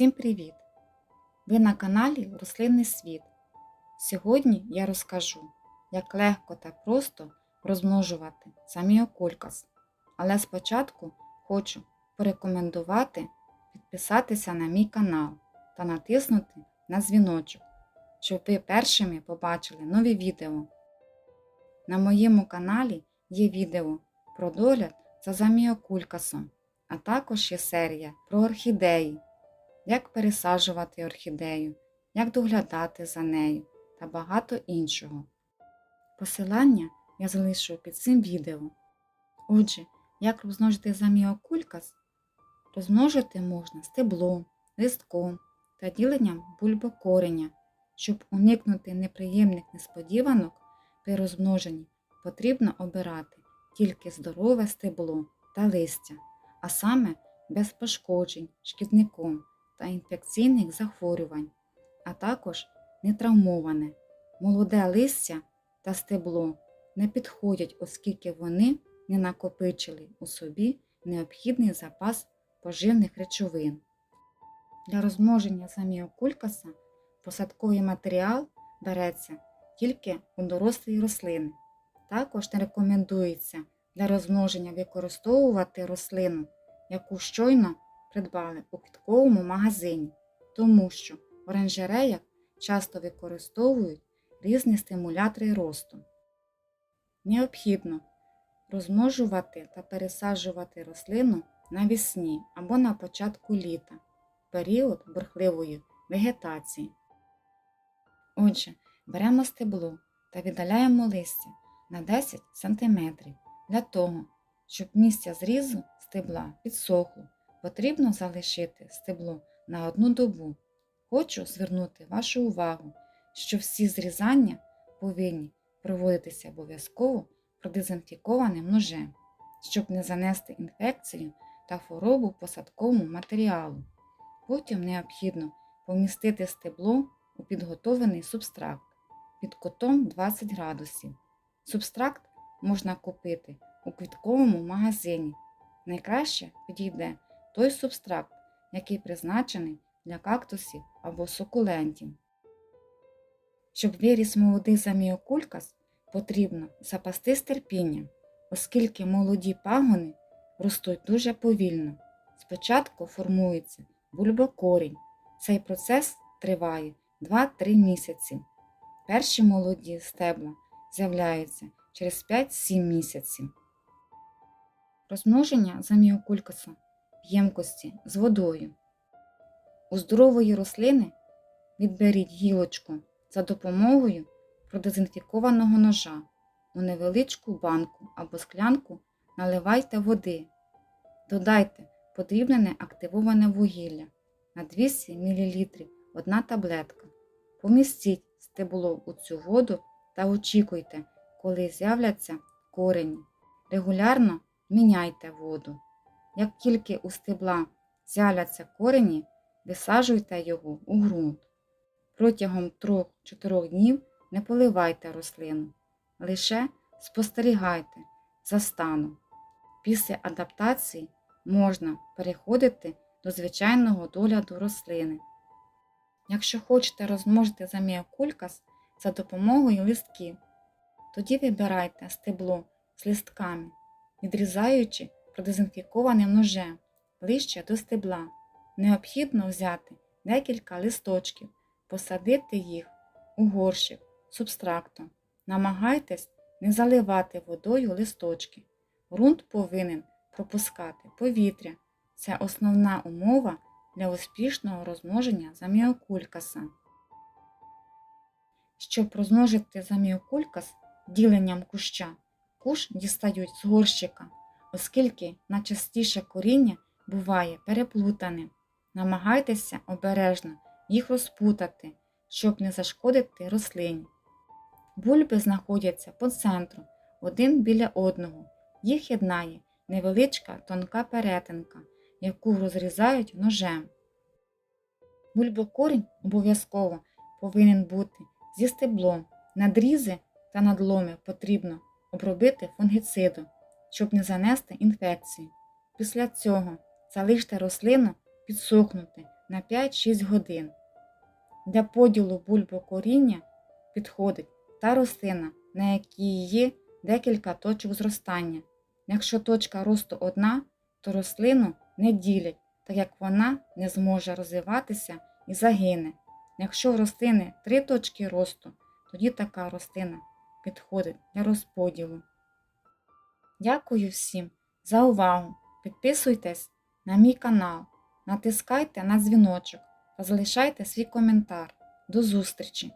Всім привіт! Ви на каналі Рослинний світ. Сьогодні я розкажу, як легко та просто розмножувати саміокулькас. Але спочатку хочу порекомендувати підписатися на мій канал та натиснути на дзвіночок, щоб ви першими побачили нові відео. На моєму каналі є відео про догляд за заміокулькасом, а також є серія про орхідеї, як пересаджувати орхідею, як доглядати за нею та багато іншого. Посилання я залишу під цим відео. Отже, як розмножити заміокулькас? Розмножити можна стеблом, листком та діленням бульбокореня. Щоб уникнути неприємних несподіванок при розмноженні, потрібно обирати тільки здорове стебло та листя, а саме без пошкоджень шкідником та інфекційних захворювань, а також нетравмоване. Молоде листя та стебло не підходять, оскільки вони не накопичили у собі необхідний запас поживних речовин. Для розмноження саміокулькаса посадковий матеріал береться тільки у дорослої рослини. Також не рекомендується для розмноження використовувати рослину, яку щойно придбали у квітковому магазині, тому що в оранжереях часто використовують різні стимулятори росту. Необхідно розмножувати та пересаджувати рослину навесні або на початку літа, період бурхливої вегетації. Отже, беремо стебло та віддаляємо листя на 10 см. Для того, щоб місця зрізу стебла підсохло, потрібно залишити стебло на одну добу. Хочу звернути вашу увагу, що всі зрізання повинні проводитися обов'язково продезінфікованим ножем, щоб не занести інфекцію та хворобу посадковому матеріалу. Потім необхідно помістити стебло у підготовлений субстракт під кутом 20 градусів. Субстракт можна купити у квітковому магазині. Найкраще підійде той субстракт, який призначений для кактусів або сукулентів. Щоб виріс молодий заміокулькас, потрібно запастись терпінням, оскільки молоді пагони ростуть дуже повільно. Спочатку формується бульбокорінь. Цей процес триває 2-3 місяці. Перші молоді стебла з'являються через 5-7 місяців. Розмноження заміокулькаса ємкості з водою. У здорової рослини відберіть гілочку за допомогою продезінфікованого ножа. У невеличку банку або склянку наливайте води. Додайте подрібнене активоване вугілля на 200 мл одна таблетка. Помістіть стебло у цю воду та очікуйте, коли з'являться корені. Регулярно міняйте воду. Як тільки у стебла з'являться корені, висаджуйте його у ґрунт. Протягом 3-4 днів не поливайте рослину, лише спостерігайте за станом. Після адаптації можна переходити до звичайного догляду рослини. Якщо хочете розмножити заміокулькас за допомогою листків, тоді вибирайте стебло з листками, відрізаючи продезінфікованим ножем ближче до стебла. Необхідно взяти декілька листочків, посадити їх у горщик субстрактом. Намагайтесь не заливати водою листочки. Грунт повинен пропускати повітря. Це основна умова для успішного розмноження заміокулькаса. Щоб розмножити заміокулькас діленням куща, куш дістають з горщика, оскільки найчастіше коріння буває переплутаним. Намагайтеся обережно їх розпутати, щоб не зашкодити рослині. Бульби знаходяться по центру, один біля одного. Їх єднає невеличка тонка перетинка, яку розрізають ножем. Бульбокорінь обов'язково повинен бути зі стеблом. Надрізи та надломи потрібно обробити фунгіцидом, щоб не занести інфекцію. Після цього залиште рослину підсохнути на 5-6 годин. Для поділу бульбокоріння підходить та рослина, на якій є декілька точок зростання. Якщо точка росту одна, то рослину не ділять, так як вона не зможе розвиватися і загине. Якщо в рослини три точки росту, тоді така рослина підходить для розподілу. Дякую всім за увагу! Підписуйтесь на мій канал, натискайте на дзвіночок та залишайте свій коментар. До зустрічі!